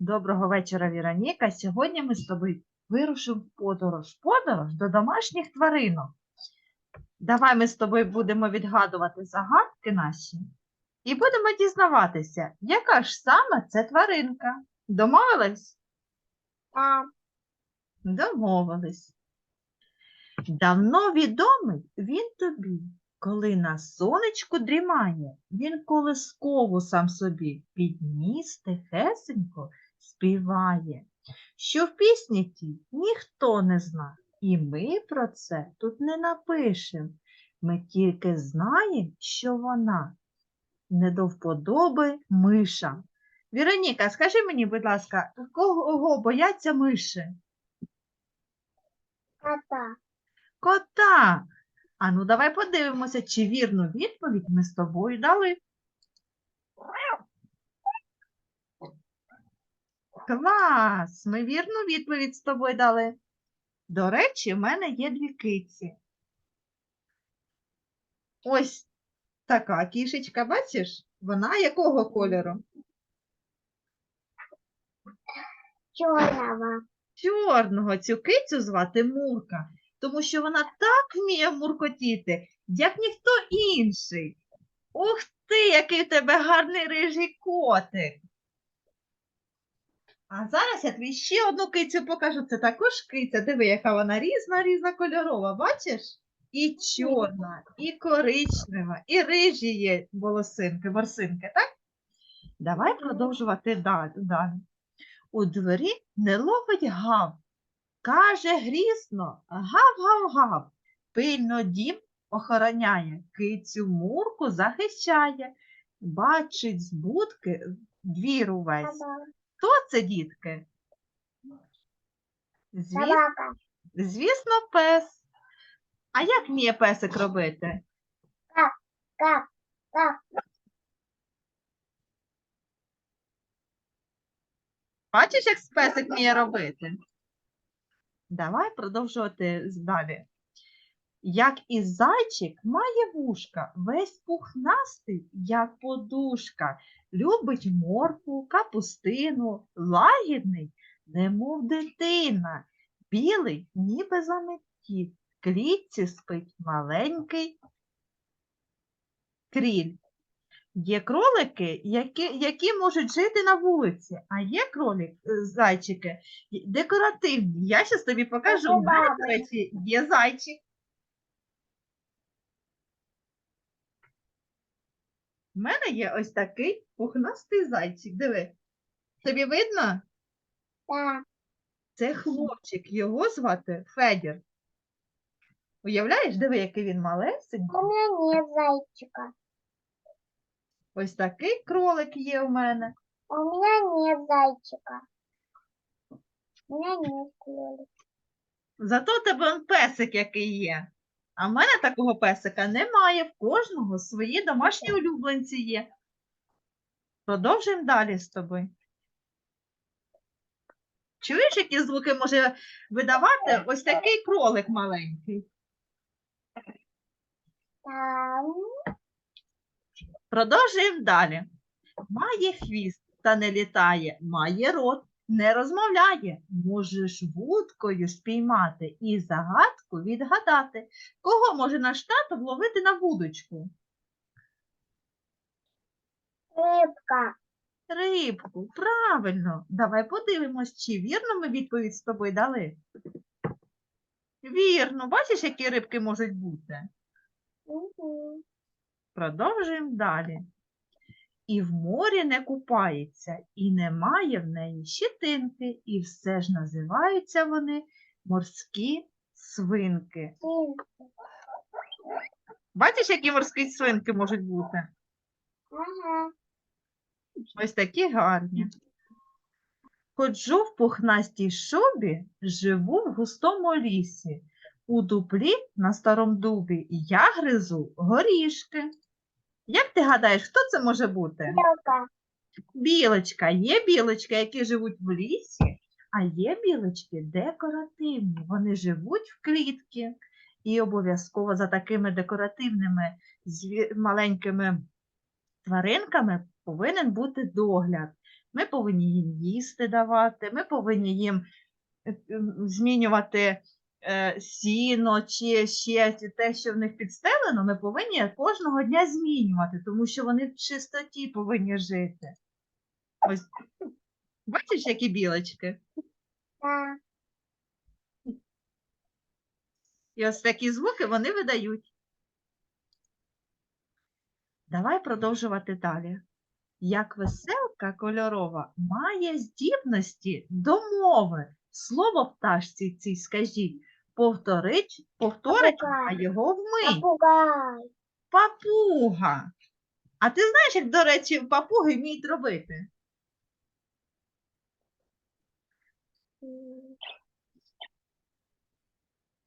Доброго вечора, Віроніка. Сьогодні ми з тобою вирушимо в подорож. Подорож до домашніх тваринок. Давай ми з тобою будемо відгадувати загадки наші і будемо дізнаватися, яка ж саме це тваринка. Домовились? Так, Домовились. Давно відомий він тобі, коли на сонечку дрімає, він колискову сам собі підніс тихесенько співає, що в пісні тій ніхто не зна, і ми про це тут не напишем. Ми тільки знаємо, що вона не до вподоби мишам. Віроніка, скажи мені, будь ласка, кого бояться миші? кота. Кота. А ну давай подивимося, чи вірну відповідь ми з тобою дали. Клас! Ми вірну відповідь з тобою дали. До речі, в мене є дві киці. Ось така кішечка, бачиш? Вона якого кольору? Чорного. чорного цю кицю звати Мурка, тому що вона так вміє муркотіти, як ніхто інший. Ух ти, який в тебе гарний рижий котик. А зараз я тобі ще одну кицю покажу. Це також киця. Диви, яка вона різна, різна кольорова, бачиш? І чорна, і коричнева, і рижі є волосинки, ворсинки, так? Давай продовжувати далі. У дворі не ловить гав. Каже грісно, гав-гав-гав. Пильно дім охороняє, кицю мурку захищає. Бачить з будки двір увесь. Хто це, дітки? Звісно, Собака. звісно, пес. А як вміє песик робити? Как? Как? Бачиш, як песик вміє робити? Давай продовжувати далі. Як і зайчик має вушка, весь пухнастий, як подушка, любить моркву, капустину, лагідний, немов дитина, білий, ніби заметів, в клітці спить маленький кріль. Є кролики, які, які можуть жити на вулиці, а є кролик, е, зайчики, декоративні. Я зараз тобі покажу. У мене, до речі, є зайчик. У мене є ось такий пухнастий зайчик. Диви. Тобі видно? Да. Це хлопчик. Його звати Федір. Уявляєш, диви, який він малесенький. У меня нет зайчика. Ось такий кролик є у мене. У меня нет зайчика. У меня нет кролика. Зато у тебе он песик який є. А в мене такого песика немає. В кожного свої домашні улюбленці є. Продовжуємо далі з тобою. Чуєш, які звуки може видавати ось такий кролик маленький? Продовжуємо далі. Має хвіст та не літає, має рот, не розмовляє. Можеш вудкою спіймати і загадку відгадати. Кого може наш тато вловити на вудочку? Рыбка. Рибку, правильно. Давай подивимось, чи вірно ми відповідь з тобою дали. Вірно, бачиш, які рибки можуть бути? Мгм. Продовжуємо далі. І в морі не купається, і немає в неї щетинки, і все ж називаються вони морські свинки. Бачиш, які морські свинки можуть бути? Ага. Ось такі гарні. Ходжу в пухнастій шубі, живу в густому лісі. У дуплі на старому дубі я гризу горішки. Як ти гадаєш, хто це може бути? Белка. Білочка. Є білочки, які живуть в лісі, а є білочки декоративні. Вони живуть в клітці. І обов'язково за такими декоративними маленькими тваринками повинен бути догляд. Ми повинні їм їсти давати, ми повинні їм е, змінювати сіно чи ще те, що в них підстелено, ми повинні кожного дня змінювати, тому що вони в чистоті повинні жити. Ось бачиш, які білочки? І ось такі звуки вони видають. Давай продовжувати далі. Як веселка кольорова має здібності до мови. Слово пташці цій скажіть. Повторить, повторить а його вмить. Попугай. Папуга. А ти знаєш, як, до речі, папуги вміють робити?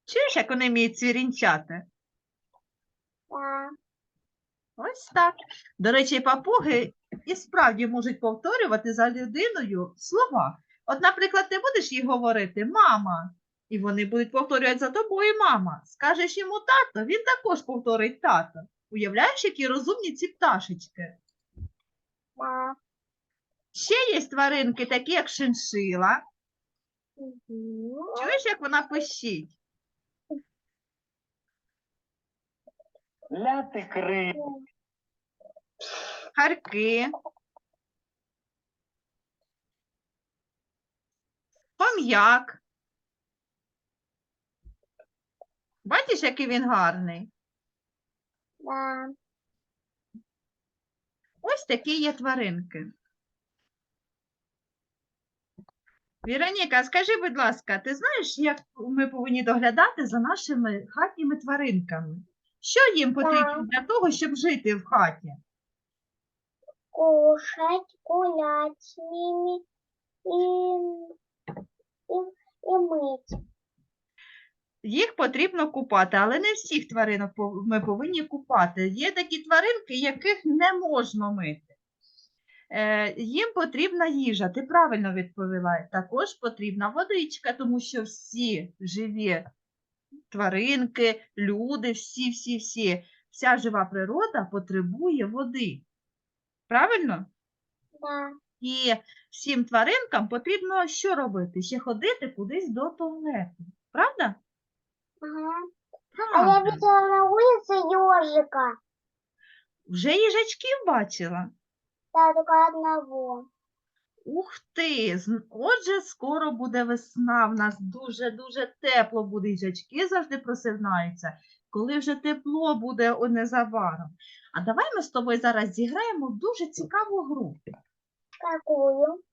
Чуєш, як вони вміють цвірінчати? Да. Ось так. До речі, папуги і справді можуть повторювати за людиною слова. От, наприклад, ти будеш їй говорити мама, і вони будуть повторювати за тобою мама. Скажеш йому тато, він також повторить тато. Уявляєш, які розумні ці пташечки? Да. Ще є тваринки, такі як шиншила. Мгм. Чуєш, як вона пищить? Ляти кри, Харки. Пом'як. Бачиш, який він гарний? Да. Ось такі є тваринки. Віроніка, скажи, будь ласка, ти знаєш, як ми повинні доглядати за нашими хатніми тваринками? Що їм потрібно для того, щоб жити в хаті? Кушать, гулять с ними и, и, и мыть. Їх потрібно купати, але не всіх тваринок ми повинні купати. Є такі тваринки, яких не можна мити. Е, їм потрібна їжа, ти правильно відповіла. Також потрібна водичка, тому що всі живі тваринки, люди, всі, всі, всі, вся жива природа потребує води. Правильно? Да. І всім тваринкам потрібно що робити? Ще ходити кудись до туалету. Правда? Ага. А я Правда. видела на улице ежика. Вже їжачків бачила. Да, только одного. Ух ти! Отже, скоро буде весна. В нас дуже-дуже тепло буде. Їжачки завжди просинаються. Коли вже тепло буде о, незабаром. А давай ми з тобою зараз зіграємо в дуже цікаву гру. Какую?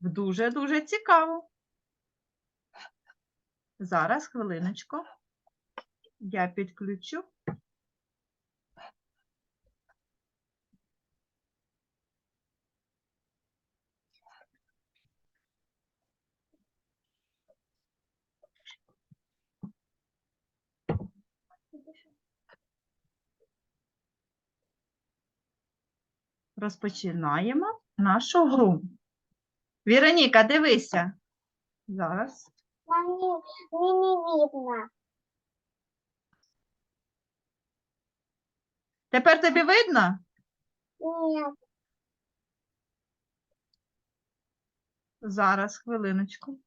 В Дуже-дуже цікаву. Зараз, хвилиночку. Я підключу. Розпочинаємо нашу гру. Віроніка, дивися. Зараз. Не, не видно. Тепер тобі видно? Нет. Зараз, хвилиночку.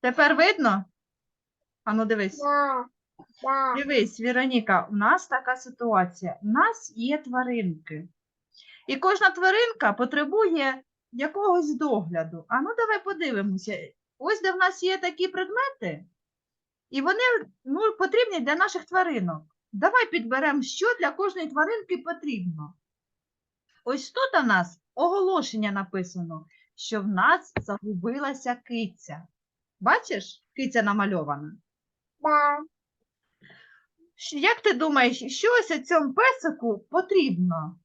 Тепер видно? Ану, дивись. Да. Да. Дивись, Віроніка, у нас така ситуація. У нас є тваринки. І кожна тваринка потребує якогось догляду. А ну давай подивимося. Ось де в нас є такі предмети, і вони ну, потрібні для наших тваринок. Давай підберемо, що для кожної тваринки потрібно. Ось тут у нас оголошення написано, що в нас загубилася киця. Бачиш, киця намальована. Да. Як ти думаєш, що ось цьому песику потрібно?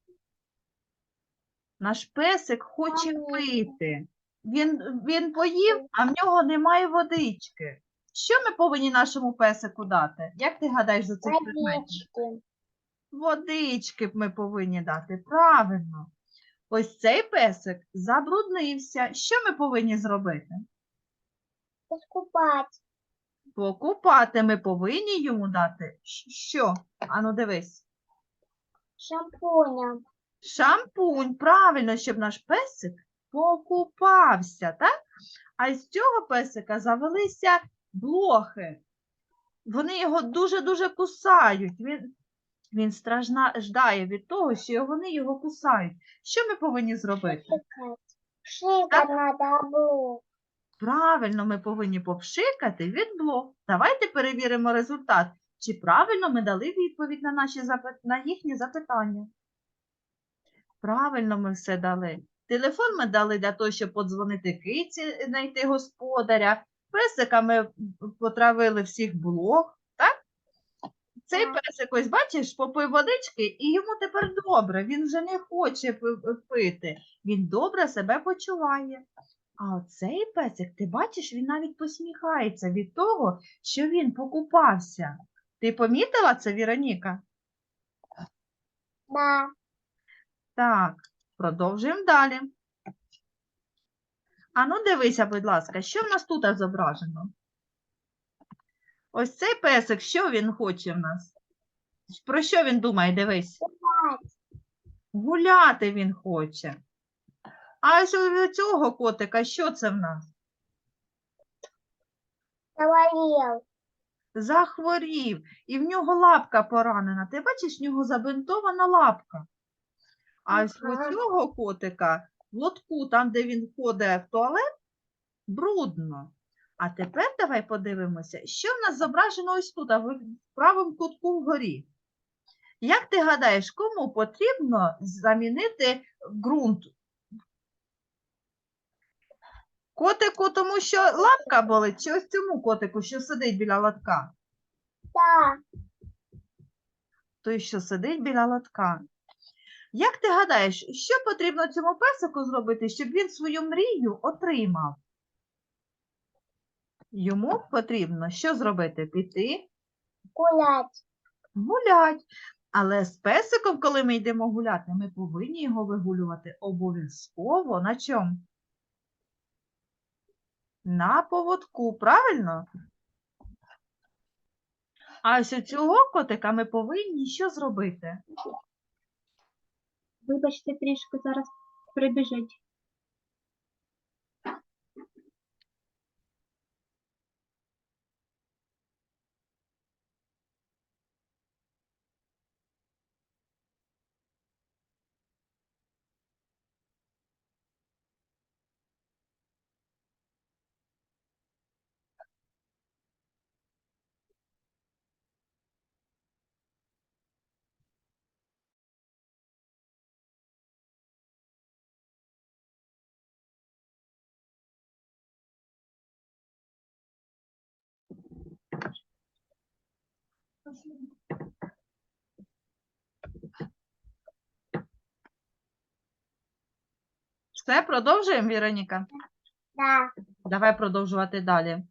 Наш песик хоче пити. Він, він поїв, а в нього немає водички. Що ми повинні нашому песику дати? Як ти гадаєш за цих предметів? Водички. Ми повинні дати. Правильно. Ось цей песик забруднився. Що ми повинні зробити? Искупать. Покупати ми повинні йому дати. Що? Ану, дивись. Шампунем. Шампунь, правильно, щоб наш песик покупався, так? А з цього песика завелися блохи. Вони його дуже-дуже кусають. Він, він страждає від того, що вони його кусають. Що ми повинні зробити? Шикать. Шикать надо. Правильно, ми повинні попшикати від блох. Давайте перевіримо результат. Чи правильно ми дали відповідь на, наші на їхні запитання? Правильно ми все дали. Телефон ми дали для того, щоб подзвонити киці, знайти господаря. Песика ми потравили всіх блох, так? Цей песик, ось бачиш, попив водички, і йому тепер добре. Він вже не хоче пити. Він добре себе почуває. А оцей песик, ти бачиш, він навіть посміхається від того, що він покупався. Ти помітила це, Віроніка? Да. Так, продовжуємо далі. Ану, дивися, будь ласка, що в нас тут зображено? Ось цей песик, що він хоче в нас? Про що він думає? Дивись. Гуляти він хоче. А у цього котика, що це в нас? Заболел. захворів, і в нього лапка поранена. Ти бачиш, в нього забинтована лапка. А ось у цього котика в лотку, там, де він ходить в туалет, брудно. А тепер давай подивимося, що в нас зображено ось тут, а в правому кутку вгорі. Як ти гадаєш, кому потрібно замінити ґрунт? Котику, тому що лапка болить, чи ось цьому котику, що сидить біля лотка? Да. той, що сидить біля лотка. Як ти гадаєш, що потрібно цьому песику зробити, щоб він свою мрію отримав? Йому потрібно що зробити? Піти Гулять. гулять. Але з песиком, коли ми йдемо гуляти, ми повинні його вигулювати обов'язково на чому? На поводку, правильно? А ось цього котика ми повинні що зробити? Вибачте, трішки зараз прибіжить. Все, продовжуємо, Віроніка? Да. Давай продовжувати далі.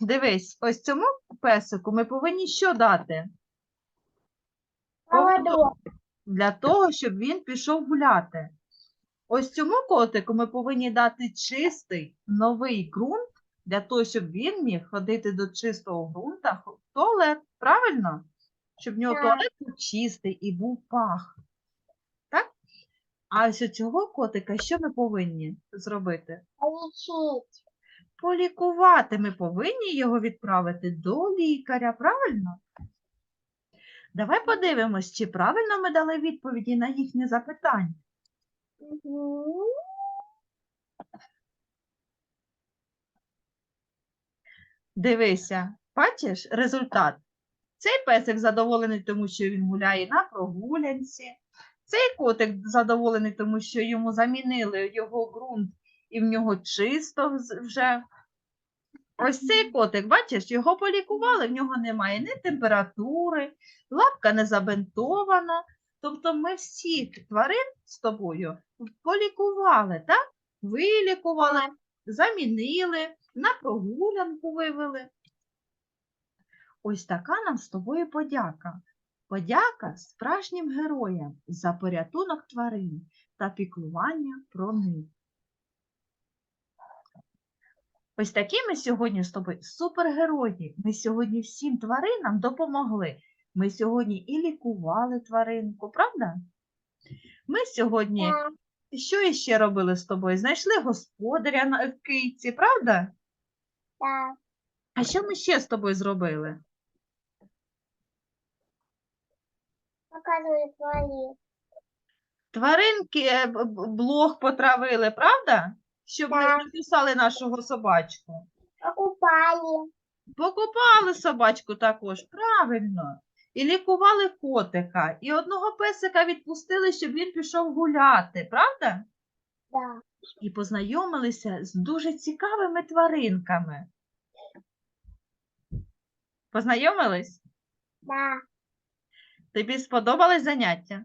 Дивись, ось цьому песику ми повинні що дати? Поводок. Для того, щоб він пішов гуляти. Ось цьому котику ми повинні дати чистий новий ґрунт для того, щоб він міг ходити до чистого ґрунта в туалет. Правильно? Щоб в нього Так. туалет був чистий і був пах. Так? А ось цього котика що ми повинні зробити? Лечить. полікувати. Ми повинні його відправити до лікаря, правильно? Давай подивимось, чи правильно ми дали відповіді на їхні запитання. Мгм. Дивися, бачиш результат. Цей песик задоволений, тому що він гуляє на прогулянці. Цей котик задоволений, тому що йому замінили його ґрунт і в нього чисто вже. Ось цей котик, бачиш, його полікували, в нього немає ні температури, лапка не забинтована. Тобто ми всіх тварин з тобою полікували, так? Вилікували, замінили, на прогулянку вивели. Ось така нам з тобою подяка. Подяка справжнім героям за порятунок тварин та піклування про них. Ось такі ми сьогодні з тобою супергерої. Ми сьогодні всім тваринам допомогли. Ми сьогодні і лікували тваринку, правда? Ми сьогодні що іще робили з тобою? Знайшли господаря на кийці, правда? Да. А що ми ще з тобою зробили? Показывай твои. Тваринки е, б- б- блох потравили, правда? Щоб не Так. прикусали нашого собачку. Покупали. Покупали собачку також, правильно. І лікували котика. І одного песика відпустили, щоб він пішов гуляти, правда? Да. І познайомилися з дуже цікавими тваринками. Познайомились? Да. Тобі сподобались заняття?